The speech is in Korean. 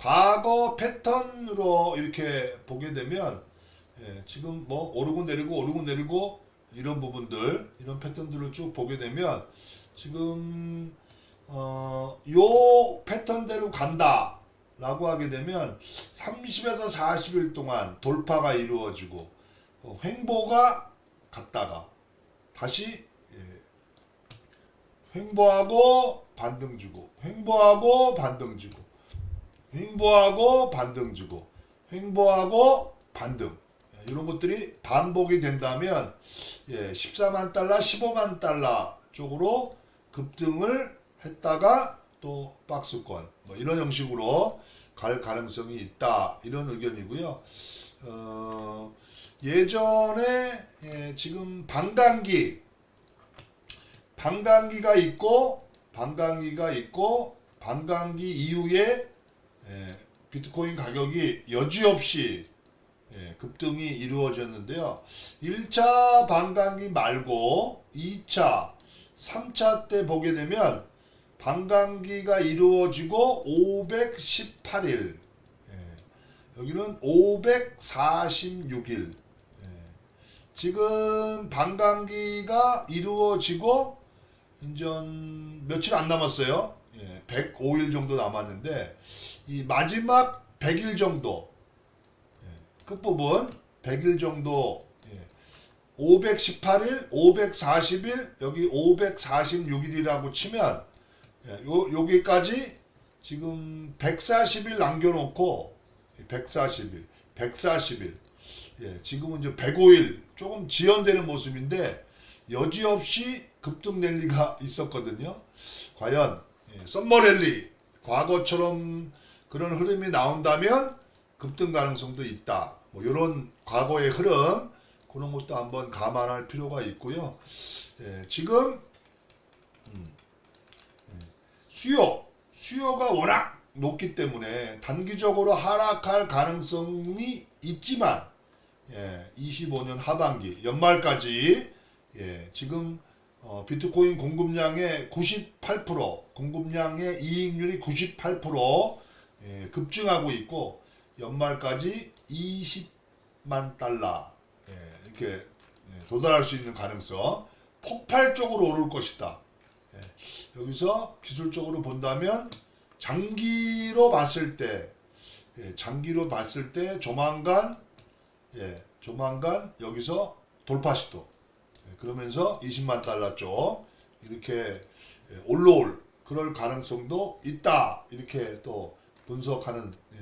과거 패턴으로 이렇게 보게 되면 예, 지금 뭐 오르고 내리고 오르고 내리고 이런 부분들 이런 패턴들을 쭉 보게 되면 지금 어, 요 패턴대로 간다 라고 하게 되면 30에서 40일 동안 돌파가 이루어지고 어, 횡보가 갔다가 다시 예, 횡보하고 반등 주고 횡보하고 반등 주고 횡보하고 반등 주고 횡보하고 반등 이런 것들이 반복이 된다면 예, 14만 달러, 15만 달러 쪽으로 급등을 했다가 또 박스권 뭐 이런 형식으로 갈 가능성이 있다 이런 의견이고요. 어, 예전에 예, 지금 방광기 방광기가 있고 방광기가 있고 방광기 이후에 예, 비트코인 가격이 여지없이 예, 급등이 이루어졌는데요. 1차 방광기 말고 2차, 3차 때 보게 되면 방광기가 이루어지고 518일, 예, 여기는 546일. 예, 지금 방광기가 이루어지고 이제 며칠 안 남았어요. 예, 105일 정도 남았는데 이 마지막 100일 정도 예, 끝부분 100일 정도 예, 518일, 540일, 여기 546일이라고 치면 예, 요 여기까지 지금 140일 남겨놓고 140일, 140일, 예, 지금은 이제 105일 조금 지연되는 모습인데 여지없이 급등 랠리가 있었거든요. 과연 예, 썸머 랠리 과거처럼 그런 흐름이 나온다면 급등 가능성도 있다. 뭐 이런 과거의 흐름 그런 것도 한번 감안할 필요가 있고요. 예, 지금 음, 예, 수요 수요가 워낙 높기 때문에 단기적으로 하락할 가능성이 있지만 예, 25년 하반기 연말까지 예, 지금 어, 비트코인 공급량의 98% 공급량의 이익률이 98% 예, 급증하고 있고 연말까지 20만 달러 예, 이렇게 예, 도달할 수 있는 가능성 폭발적으로 오를 것이다. 예, 여기서 기술적으로 본다면 장기로 봤을 때 예, 장기로 봤을 때 조만간 예, 조만간 여기서 돌파 시도 예, 그러면서 20만 달러 쪽 이렇게 예, 올라올 그럴 가능성도 있다. 이렇게 또 분석하는 예,